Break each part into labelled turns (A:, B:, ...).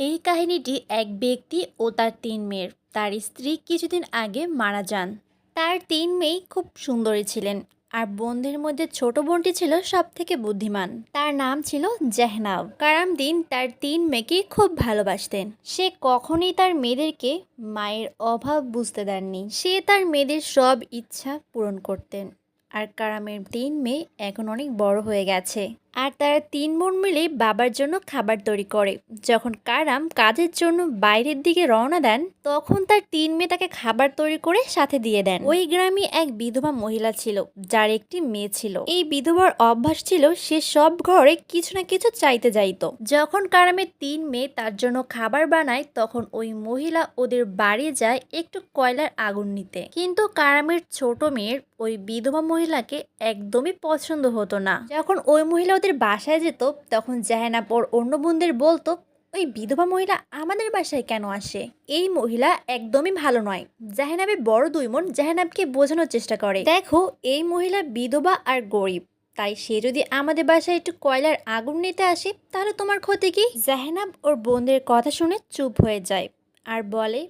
A: এই কাহিনীটি এক ব্যক্তি ও তার তিন মেয়ের। তার স্ত্রী কিছুদিন আগে মারা যান। তার তিন মেয়ে খুব সুন্দরী ছিলেন আর বোনদের মধ্যে ছোট বোনটি ছিল সব থেকে বুদ্ধিমান। তার নাম ছিল জাহনাব। কারামদিন তার তিন মেয়েকে খুব ভালোবাসতেন। সে কখনই তার মেয়েদেরকে মায়ের অভাব বুঝতে দেননি। সে তার মেয়েদের সব ইচ্ছা পূরণ করতেন। আর কারামের তিন মেয়ে এখন অনেক বড় হয়ে গেছে। আর তারা তিন বোন মিলে বাবার জন্য খাবার তৈরি করে। যখন কারাম কাজের জন্য বাইরের দিকে রওনা দেন, তখন তার তিন মেয়ে তাকে খাবার তৈরি করে সাথে দিয়ে দেন। ওই গ্রামে এক বিধবা মহিলা ছিল, যার একটি মেয়ে ছিল। এই বিধবার অভ্যাস ছিল, সে সব ঘরে কিছু না কিছু চাইতে যাইতো। যখন কারামের তিন মেয়ে তার জন্য খাবার বানায়, তখন ওই মহিলা ওদের বাড়ি যায় একটু কয়লার আগুন নিতে। কিন্তু কারামের ছোট মেয়ের ওই বিধবা মহিলাকে একদমই পছন্দ হতো না। যখন ওই মহিলা ওদের বাসায় যেত, তখন জাহেনাপ ওর অন্য বোনদের বলতো, ওই বিধবা মহিলা আমাদের বাসায় কেন আসে? এই মহিলা একদমই ভালো নয়। জাহেনাবের বড় দুই মন জাহেনাবকে বোঝানোর চেষ্টা করে, দেখো, এই মহিলা বিধবা আর গরিব, তাই সে যদি আমাদের বাসায় একটু কয়লার আগুন নিতে আসে, তাহলে তোমার ক্ষতি কি? জাহেনাব ওর বোনদের কথা শুনে চুপ হয়ে যায় আর বলে,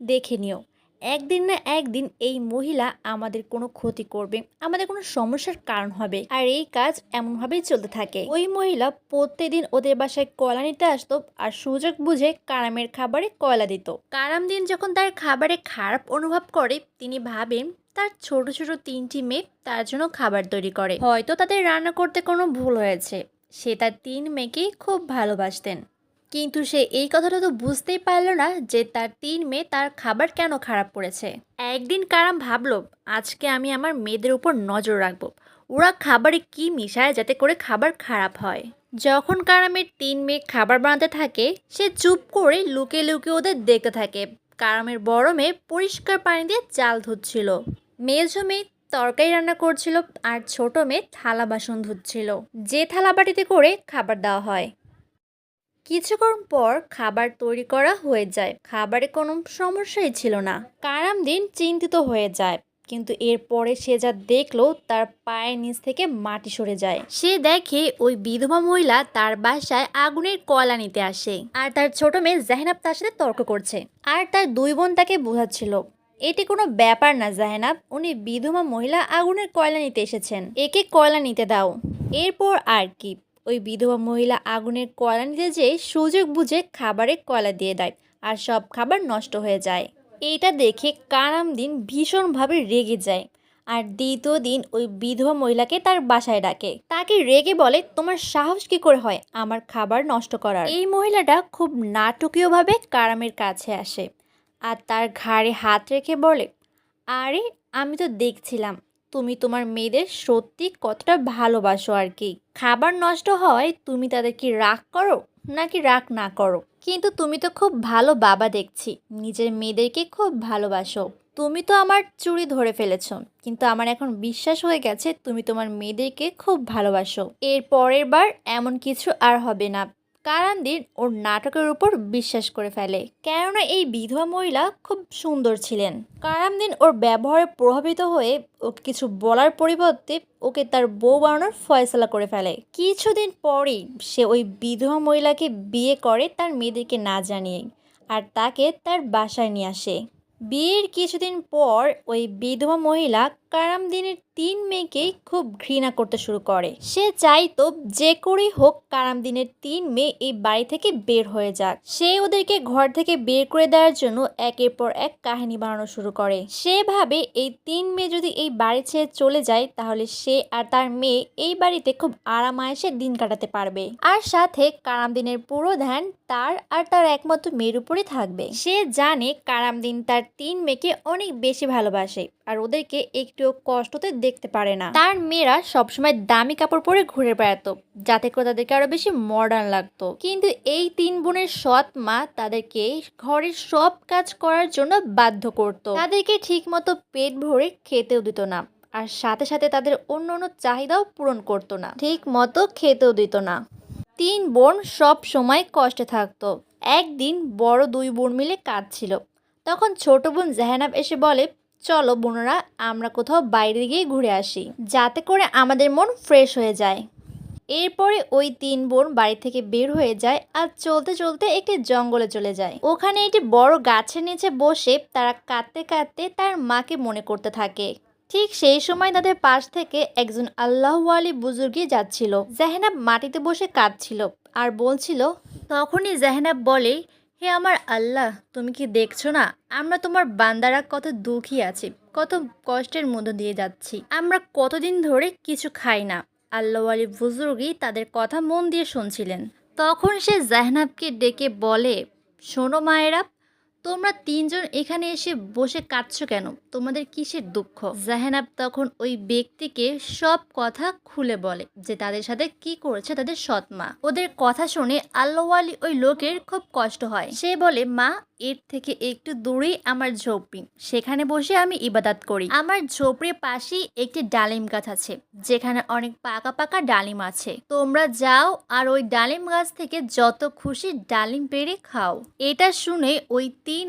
A: দেখে নিও একদিন না একদিন এই মহিলা আমাদের কোনো ক্ষতি করবে, আমাদের কোনো সমস্যার কারণ হবে আর এই কাজ এমনভাবেই চলতে থাকে। ওই মহিলা প্রত্যেকদিন ওদের বাসায় কয়লা নিতে আসতো আর সুযোগ বুঝে কারামের খাবারে কয়লা দিত। কারাম দিন যখন তার খাবারে খারাপ অনুভব করে, তিনি ভাবেন তার ছোট ছোট তিনটি মেয়ে তার জন্য খাবার তৈরি করে। হয়তো তাদের রান্না করতে কোনো ভুল হয়েছে। সে তার তিন মেয়েকেই খুব ভালোবাসতেন। কিন্তু সে এই কথাটা তো বুঝতেই পারল না যে তার তিন মেয়ে তার খাবার কেন খারাপ করেছে। একদিন কারাম ভাবল, আজকে আমি আমার মেয়েদের উপর নজর রাখব। ওরা খাবারে কি মিশায় যাতে করে খাবার খারাপ হয়? যখন কারামের তিন মেয়ে খাবার বানাতে থাকে, সে চুপ করে লুকে লুকে ওদের দেখতে থাকে। কারামের বড় মেয়ে পরিষ্কার পানি দিয়ে চাল ধুচ্ছিল। মেয়েঝো মেয়ে তরকারি রান্না করছিল আর ছোট মেয়ে থালা বাসন ধুচ্ছিল। যে থালা বাটিতে করে খাবার দেওয়া হয়। কিছুক্ষণ পর খাবার তৈরি করা হয়ে যায়। খাবারে কোনো সমস্যাই ছিল না। কারাম দিন চিন্তিত হয়ে যায়, কিন্তু এরপরে সে যা দেখল তার পায়ের নিচ থেকে মাটি সরে যায়। সে দেখে ওই বিধবা মহিলা তার বাসায় আগুনের কয়লা নিতে আসে আর তার ছোট মেয়ে জাহেনাব তার সাথে তর্ক করছে। আর তার দুই বোন তাকে বোঝাচ্ছিল। এটি কোনো ব্যাপার না জাহেনাব, উনি বিধবা মহিলা আগুনের কয়লা নিতে এসেছেন। একে কয়লা নিতে দাও। এরপর আর কি। ওই বিধবা মহিলা আগুনের কয়লা নিতে যেয়ে সুযোগ বুঝে খাবারে কয়লা দিয়ে দেয় আর সব খাবার নষ্ট হয়ে যায়। এইটা দেখে কারাম দিন ভীষণভাবে রেগে যায় আর দ্বিতীয় দিন ওই বিধবা মহিলাকে তার বাসায় ডাকে। তাকে রেগে বলে, তোমার সাহস কি করে হয় আমার খাবার নষ্ট করার? এই মহিলাটা খুব নাটকীয়ভাবে কারামের কাছে আসে আর তার ঘাড়ে হাত রেখে বলে, আরে, আমি তো দেখছিলাম তুমি তোমার মেয়েদের সত্যি কতটা ভালোবাসো আর কি? খাবার নষ্ট হয়, তুমি তাদের কি রাগ করো নাকি রাগ না করো? কিন্তু তুমি তো খুব ভালো বাবা দেখছি, নিজের মেয়েদেরকে খুব ভালোবাসো। তুমি তো আমার চুরি ধরে ফেলেছ, কিন্তু আমার এখন বিশ্বাস হয়ে গেছে তুমি তোমার মেয়েদেরকে খুব ভালোবাসো। এর পরের বার এমন কিছু আর হবে না। কারান্দিন ওর নাটকের উপর বিশ্বাস করে ফেলে। কেননা এই বিধবা মহিলা খুব সুন্দর ছিলেন। কারামদিন ওর ব্যবহারে প্রভাবিত হয়ে ওকে কিছু বলার পরিবর্তে ওকে তার বউ বানানোর ফয়সলা করে ফেলে। কিছুদিন পরেই সে ওই বিধবা মহিলাকে বিয়ে করে তার মেয়েদেরকে না জানিয়ে আর তাকে তার বাসায় নিয়ে আসে। বিয়ের কিছুদিন পর ওই বিধবা মহিলা কারামদিনের তিন মেয়েকেই খুব ঘৃণা করতে শুরু করে। সে চাইতো যে করেই হোক কারামদিনের তিন মেয়ে এই বাড়ি থেকে বের হয়ে যাক। সে ওদেরকে ঘর থেকে বের করে দেওয়ার জন্য একের পর এক কাহিনী বানানো শুরু করে। সে ভাবে এই তিন মেয়ে যদি এই বাড়ি ছেড়ে চলে যায়, তাহলে সে আর তার মেয়ে এই বাড়িতে খুব আরামায়েসে দিন কাটাতে পারবে। আর সাথে কারামদিনের পুরো ধ্যান তার আর তার একমাত্র মেয়ের উপরে থাকবে। সে জানে কারামদিন তার তিন মেয়েকে অনেক বেশি ভালোবাসে আর ওদেরকে একটুও কষ্টতে দেখতে পারে না। তার মেয়েরা সবসময় দামি কাপড় পরে ঘুরে বেড়াতো, যাতে করে তাদেরকে আরও বেশি মডার্ন লাগতো। কিন্তু এই তিন বোনের সৎ মা তাদেরকে ঘরের সব কাজ করার জন্য বাধ্য করত। তাদেরকে ঠিক মতো পেট ভরে খেতেও দিত না, আর সাথে সাথে তাদের অন্য অন্য চাহিদাও পূরণ করতো না। ঠিক মতো খেতেও দিত না। তিন বোন সব সময় কষ্টে থাকতো। একদিন বড় দুই বোন মিলে কাঁদছিল। তখন ছোট বোন জাহানাব এসে বলে চলো বোনরা, আমরা কোথাও বাইরে গিয়ে ঘুরে আসি, যাতে করে আমাদের মন ফ্রেশ হয়ে যায়। এরপরে ওই তিন বোন বাড়ি থেকে বের হয়ে যায় আর চলতে চলতে একটি জঙ্গলে চলে যায়। ওখানে একটি বড় গাছের নিচে বসে তারা কাঁদতে কাঁদতে তার মাকে মনে করতে থাকে। ঠিক সেই সময় তাদের পাশ থেকে একজন আল্লাহ আলী বুজুর্গি যাচ্ছিল। জাহেনাব মাটিতে বসে কাঁদছিল আর বলছিল, তখনই জাহেনাব বলে হে আমার আল্লাহ, তুমি কি দেখছ না? আমরা তোমার বান্দারা কত দুঃখী আছি, কত কষ্টের মধ্য দিয়ে যাচ্ছি। আমরা কতদিন ধরে কিছু খাই না। আল্লাহ আলী বুজুর্গই তাদের কথা মন দিয়ে শুনছিলেন। তখন সে জাহনাবকে ডেকে বলে, শোনো মায়েরা তোমরা তিনজন এখানে এসে বসে কাঁদছো কেন? তোমাদের কিসের দুঃখ? জাহেনাব তখন ওই ব্যক্তিকে সব কথা খুলে বলে যে তাদের সাথে কি করেছে তাদের সৎ মা। ওদের কথা শুনে আল্লাহ আলী ওই লোকের খুব কষ্ট হয়। সে বলে, মা, এর থেকে একটু দূরেই আমার ঝোপড়ি। সেখানে বসে আমি ইবাদাত করি। আমার ঝোপড়ির পাশেই একটি ডালিম গাছ আছে, যেখানে অনেক পাকা পাকা ডালিম আছে। তোমরা যাও আর ওই ডালিম গাছ থেকে যত খুশি ডালিম পেড়ে খাও। এটা শুনে ওই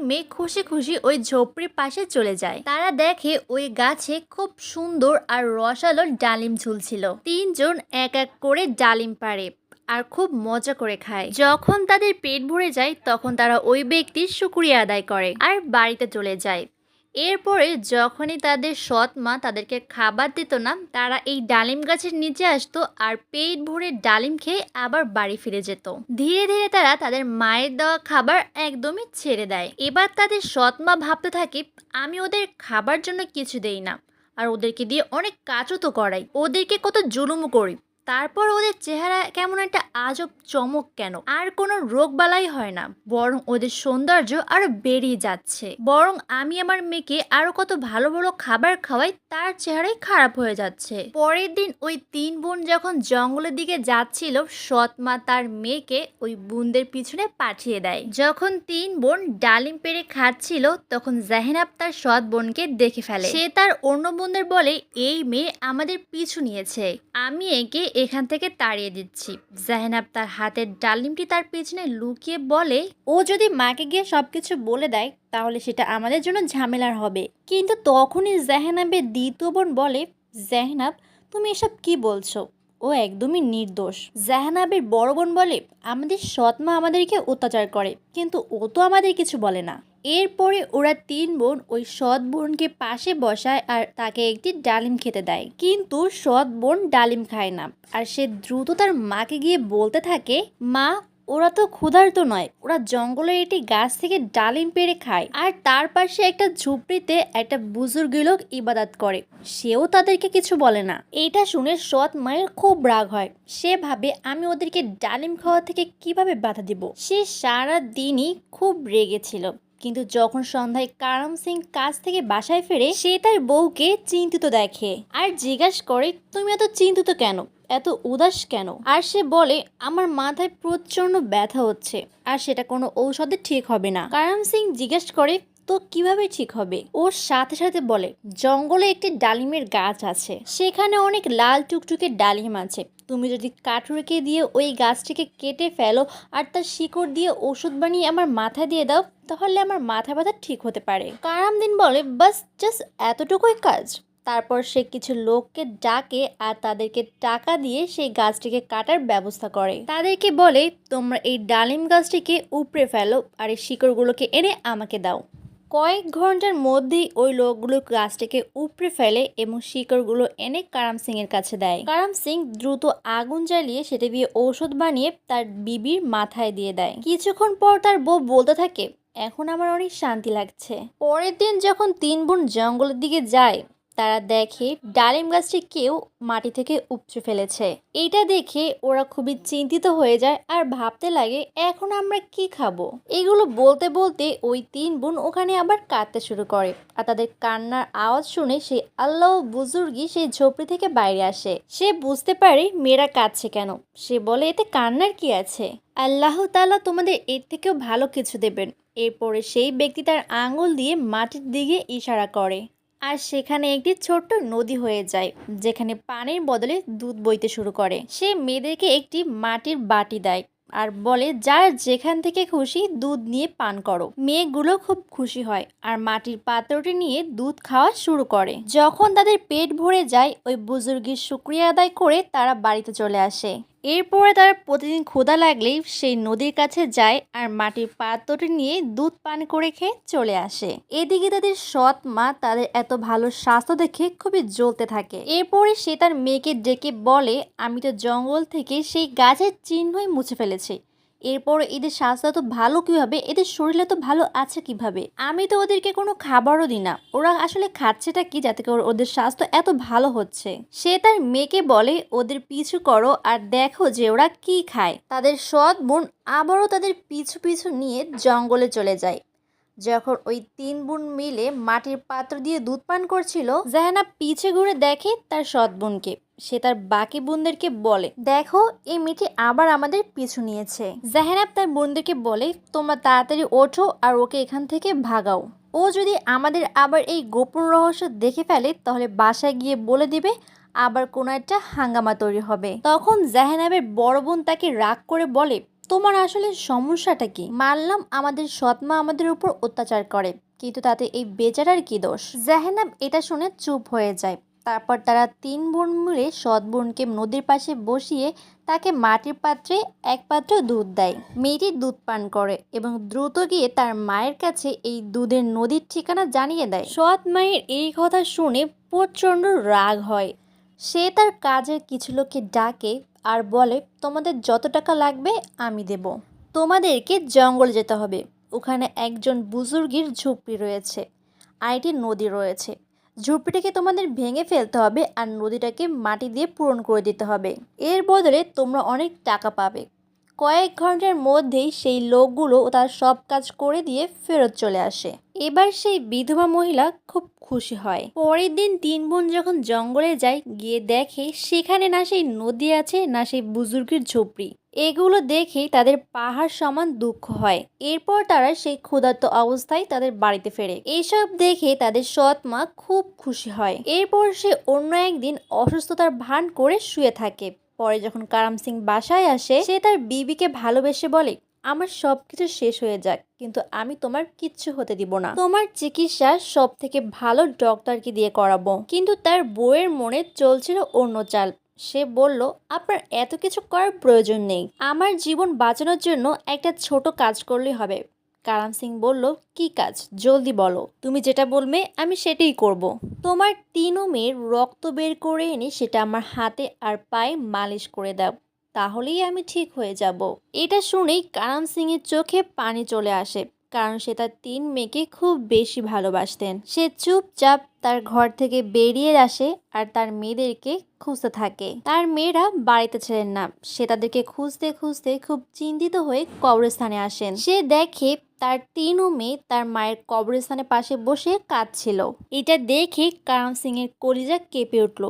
A: মেয়ে খুশি খুশি ওই ঝোপড়ির পাশে চলে যায়। তারা দেখে ওই গাছে খুব সুন্দর আর রসালো ডালিম ঝুলছিল। তিনজন এক এক করে ডালিম পারে আর খুব মজা করে খায়। যখন তাদের পেট ভরে যায় তখন তারা ওই ব্যক্তির শুক্রিয়া আদায় করে আর বাড়িতে চলে যায়। এরপরে যখনই তাদের সৎ মা তাদেরকে খাবার দিত না, তারা এই ডালিম গাছের নিচে আসতো আর পেট ভরে ডালিম খেয়ে আবার বাড়ি ফিরে যেত। ধীরে ধীরে তারা তাদের মায়ের দেওয়া খাবার একদমই ছেড়ে দেয়। এবার তাদের সৎ মা ভাবতে থাকে, আমি ওদের খাবার জন্য কিছু দেই না, আর ওদেরকে দিয়ে অনেক কাজও তো করাই। ওদেরকে কত জুলুমও করি। তারপর ওদের চেহারা কেমন একটা আজব চমক কেন? আর কোনো রোগ বালাই হয় না, বরং ওদের সৌন্দর্য আরও বেরিয়ে যাচ্ছে। বরং আমি আমার মেয়েকে আরও কত ভালো ভালো খাবার খাওয়াই, তার চেহারাই খারাপ হয়ে যাচ্ছে। পরের দিন ওই তিন বোন যখন জঙ্গলের দিকে যাচ্ছিল সৎ মা তার মেয়েকে ওই বোনদের পিছনে পাঠিয়ে দেয়। যখন তিন বোন ডালিম পেড়ে খাচ্ছিল, তখন জাহিনাব তার সৎ বোনকে দেখে ফেলে। সে তার অন্য বোনদের বলে, এই মেয়ে আমাদের পিছু নিয়েছে। আমি একে এখান থেকে তাড়িয়ে দিচ্ছি। জাহিনাব তার হাতের ডালিমটি তার পেছনে লুকিয়ে বলে, ও যদি মাকে গিয়ে সব কিছু বলে দেয়, তাহলে সেটা আমাদের জন্য ঝামেলার হবে। কিন্তু তখনই জাহানাবের দ্বিতীয় বোন বলে, জাহানাব, তুমি এসব কি বলছো? ও একদমই নির্দোষ। জাহানাবের বড় বোন বলে, আমাদের সৎ মা আমাদেরকে অত্যাচার করে, কিন্তু ও তো আমাদের কিছু বলে না। এরপরে ওরা তিন বোন ওই সৎ বোনকে পাশে বসায় আর তাকে একটি ডালিম খেতে দেয়। কিন্তু সৎ বোন ডালিম খায় না। আর সে দ্রুত তার মাকে গিয়ে বলতে থাকে, মা, ওরা তো ক্ষুধার্ত নয়। ওরা জঙ্গলের একটি গাছ থেকে ডালিম পেড়ে খায়। আর তার পাশে একটা ঝুপড়িতে একটা বুজুর্গ লোক ইবাদত করে। সেও তাদেরকে কিছু বলে না। এটা শুনে সৎ মায়ের খুব রাগ হয়। সে ভাবে, আমি ওদেরকে ডালিম খাওয়া থেকে কীভাবে বাধা দিব? সে সারা দিনই খুব রেগেছিল কিন্তু যখন সন্ধ্যায় কারাম সিং কাজ থেকে বাসায় ফেরে, সে তার বউকে চিন্তিত দেখে। আর জিজ্ঞাসা করে, তুমি এত চিন্তিত কেন? এত উদাস কেন? আর সে বলে, আমার মাথায় প্রচণ্ড ব্যথা হচ্ছে, আর সেটা কোনো ঔষধে ঠিক হবে না। কারাম সিং জিজ্ঞেস করে তো কীভাবে ঠিক হবে? ওর সাথে সাথে বলে, জঙ্গলে একটি ডালিমের গাছ আছে। সেখানে অনেক লাল টুকটুকে ডালিম আছে। তুমি যদি কাঠুরিকে দিয়ে ওই গাছটিকে কেটে ফেলো আর তার শিকড় দিয়ে ওষুধ বানিয়ে আমার মাথায় দিয়ে দাও, তাহলে আমার মাথা ব্যথা ঠিক হতে পারে। কারামদিন বলে, বাস, জাস্ট এতটুকুই কাজ। তারপর সে কিছু লোককে ডাকে আর তাদেরকে টাকা দিয়ে সেই গাছটিকে কাটার ব্যবস্থা করে। তাদেরকে বলে, তোমরা এই ডালিম গাছটিকে উপড়ে ফেলো আর এই শিকড়গুলোকে এনে আমাকে দাও। কয়েক ঘণ্টার মধ্যেই ওই লোকগুলো গাছটিকে উপড়ে ফেলে এবং শিকড়গুলো এনে কারাম সিং এর কাছে দেয়। কারাম সিং দ্রুত আগুন জ্বালিয়ে সেটা দিয়ে ঔষধ বানিয়ে তার বিবির মাথায় দিয়ে দেয়। কিছুক্ষণ পর তার বউ বলতে থাকে, এখন আমার অনেক শান্তি লাগছে। পরের দিন যখন তিন বোন জঙ্গলের দিকে যায় তারা দেখে ডালিম গাছটি কেউ মাটি থেকে উপচে ফেলেছে। এইটা দেখে ওরা খুবই চিন্তিত হয়ে যায় আর ভাবতে লাগে, এখন আমরা কি খাব? এগুলো বলতে বলতে ওই তিন বোন ওখানে আবার কাঁদতে শুরু করে আর তাদের কান্নার আওয়াজ শুনে সেই আল্লাহ বুজুর্গি সেই ঝোপড়ি থেকে বাইরে আসে। সে বুঝতে পারে মেয়েরা কাঁদছে কেন। সে বলে, এতে কান্নার কি আছে? আল্লাহ তাআলা তোমাদের এর থেকেও ভালো কিছু দেবেন। এরপরে সেই ব্যক্তি তার আঙুল দিয়ে মাটির দিকে ইশারা করে। আর সেখানে একটি ছোট্ট নদী হয়ে যায়, যেখানে পানির বদলে দুধ বইতে শুরু করে। সে মেয়েদেরকে একটি মাটির বাটি দেয় আর বলে, যার যেখান থেকে খুশি দুধ নিয়ে পান করো। মেয়েগুলো খুব খুশি হয় আর মাটির পাত্রটি নিয়ে দুধ খাওয়া শুরু করে। যখন তাদের পেট ভরে যায়, ওই বুজুর্গের শুক্রিয়া আদায় করে তারা বাড়িতে চলে আসে। এরপরে তারা প্রতিদিন ক্ষুধা লাগলেই সেই নদীর কাছে যায় আর মাটির পাত্রটি নিয়ে দুধ পান করে খেয়ে চলে আসে। এদিকে তাদের সৎ মা তাদের এত ভালো স্বাস্থ্য দেখে খুবই জ্বলতে থাকে। এরপরে সে তার মেয়েকে ডেকে বলে, আমি তো জঙ্গল থেকে সেই গাছের চিহ্নই মুছে ফেলেছি। এরপর এদের স্বাস্থ্য তো ভালো কীভাবে? এদের শরীরে তো ভালো আছে কীভাবে? আমি তো ওদেরকে কোনো খাবারও দিই না। ওরা আসলে খাচ্ছেটা কি যাতে করে ওদের স্বাস্থ্য এত ভালো হচ্ছে? সে তার মেয়েকে বলে, ওদের পিছু করো আর দেখো যে ওরা কি খায়। তাদের সৎ বোন আবারও তাদের পিছু পিছু নিয়ে জঙ্গলে চলে যায়। যখন ওই তিন বোন মিলে মাটির পাত্র দিয়ে দুধ পান করছিল, জাহানা পিছে ঘুরে দেখে তার সৎ বোনকে। সে তার বাকি বোনদেরকে বলে, দেখো, এই মেয়েটি আবার আমাদের পিছু নিয়েছে। জাহেনাব তার বোনদেরকে বলে, তোমরা তাড়াতাড়ি ওঠো আর ওকে এখান থেকে ভাগাও। ও যদি আমাদের আবার এই গোপন রহস্য দেখে ফেলে, তাহলে বাসায় গিয়ে বলে দিবে, আবার কোনো একটা হাঙ্গামা তৈরি হবে। তখন জাহেনাবের বড় বোন তাকে রাগ করে বলে, তোমার আসলে সমস্যাটা কি? মানলাম আমাদের সৎমা আমাদের উপর অত্যাচার করে, কিন্তু তাতে এই বেচারার কি দোষ? জাহেনাব এটা শুনে চুপ হয়ে যায়। তারপর তারা তিন বোন মিলে সৎ বোনকে নদীর পাশে বসিয়ে তাকে মাটির পাত্রে এক পাত্র দুধ দেয়। মেয়েটি দুধ পান করে এবং দ্রুত গিয়ে তার মায়ের কাছে এই দুধের নদীর ঠিকানা জানিয়ে দেয়। সৎ মায়ের এই কথা শুনে প্রচণ্ড রাগ হয়। সে তার কাজের কিছু লোককে ডাকে আর বলে, তোমাদের যত টাকা লাগবে, আমি দেব। তোমাদেরকে জঙ্গল যেতে হবে। ওখানে একজন বুজুর্গির ঝুপড়ি রয়েছে। আর একটি নদী রয়েছে। ঝুপড়িটাকে তোমাদের ভেঙে ফেলতে হবে আর নদীটাকে মাটি দিয়ে পূরণ করে দিতে হবে। এর বদলে তোমরা অনেক টাকা পাবে। কয়েক ঘণ্টার মধ্যেই সেই লোকগুলো তার সব কাজ করে দিয়ে ফেরত চলে আসে। এবার সেই বিধবা মহিলা খুব খুশি হয়। পরের দিন তিন বোন যখন জঙ্গলে যায়, গিয়ে দেখে সেখানে না সেই নদী আছে, না সেই বুজুর্গের ঝুপড়ি। এগুলো দেখেই তাদের পাহাড় সমান দুঃখ হয়। এরপর তারা সেই ক্ষুধার্ত অবস্থায় তাদের বাড়িতে ফেরে। এইসব দেখে তাদের সৎ মা খুব খুশি হয়। এরপর সে অন্য একদিন অসুস্থতার ভান করে শুয়ে থাকে। পরে যখন কারাম সিং বাসায় আসে, সে তার বিবিকে ভালোবেসে বলে, আমার সব কিছু শেষ হয়ে যাক, কিন্তু আমি তোমার কিচ্ছু হতে দিব না। তোমার চিকিৎসা সব থেকে ভালো ডক্টরকে দিয়ে করাবো। কিন্তু তার বউয়ের মনে চলছিল অন্য চাল। সে বলল, আপনার এত কিছু করার প্রয়োজন নেই। আমার জীবন বাঁচানোর জন্য একটা ছোট কাজ করলেই হবে। কারাম সিং বলল, কি কাজ? জলদি বলো। তুমি যেটা বলবে, আমি সেটাই করব। তোমার তিনও মেয়ের রক্ত বের করে এনে সেটা আমার হাতে আর পায়ে মালিশ করে দাও। তাহলেই আমি ঠিক হয়ে যাব। এটা শুনেই কারাম সিংয়ের চোখে পানি চলে আসে। কারণ সে তার তিন মেয়েকে খুব বেশি ভালোবাসতেন। সে চুপচাপ তার ঘর থেকে বেরিয়ে আসে আর তার মেয়েদেরকে খুঁজতে থাকে। তার মেয়েরা বাড়িতে ছিলেন না। সে তাদেরকে খুঁজতে খুঁজতে খুব চিন্তিত হয়ে কবরস্থানে আসেন। সে দেখে তার তিনও মেয়ে তার মায়ের কবরস্থানের পাশে বসে কাঁদছিল। এটা দেখে কারণ সিং এর কলিজা কেঁপে উঠল।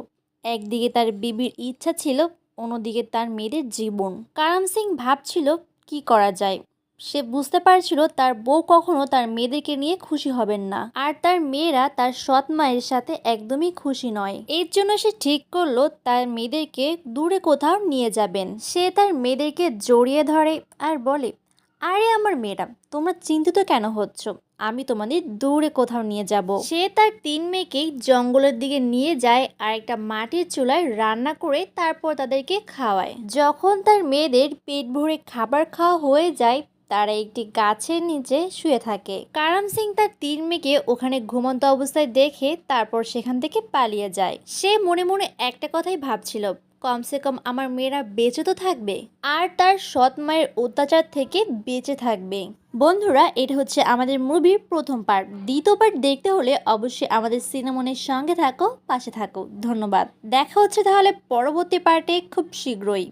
A: একদিকে তার বিবির ইচ্ছা ছিল, অন্যদিকে তার মেয়েদের জীবন। কারাম সিং ভাবছিল, কি করা যায়? সে বুঝতে পারছিল তার বউ কখনো তার মেয়েদেরকে নিয়ে খুশি হবেন না। আর তার মেয়েরা তার সৎ মায়ের সাথে একদমই খুশি নয়। এর জন্য সে ঠিক করল তার মেয়েদেরকে দূরে কোথাও নিয়ে যাবেন। সে তার মেয়েদেরকে জড়িয়ে ধরে আর বলে, আরে আমার মেয়েরা, তোমরা চিন্তিত কেন হচ্ছ? আমি তোমাদের দূরে কোথাও নিয়ে যাব। সে তার তিন মেয়েকেই জঙ্গলের দিকে নিয়ে যায় আর একটা মাটির চুলায় রান্না করে তারপর তাদেরকে খাওয়ায়। যখন তার মেয়েদের পেট ভরে খাবার খাওয়া হয়ে যায় তারা একটি গাছের নিচে শুয়ে থাকে। কারাম সিং তার তিন মেয়েকে ওখানে ঘুমন্ত অবস্থায় দেখে তারপর সেখান থেকে পালিয়ে যায়। সে মনে মনে একটা কথাই ভাবছিল, কমসে কম আমার মেয়েরা বেঁচে তো থাকবে আর তার সৎ মায়ের অত্যাচার থেকে বেঁচে থাকবে। বন্ধুরা, এটা হচ্ছে আমাদের মুভির প্রথম পার্ট। দ্বিতীয় পার্ট দেখতে হলে অবশ্যই আমাদের সিনেমনের সঙ্গে থাকো, পাশে থাকো। ধন্যবাদ। দেখা হচ্ছে তাহলে পরবর্তী পার্টে খুব শীঘ্রই।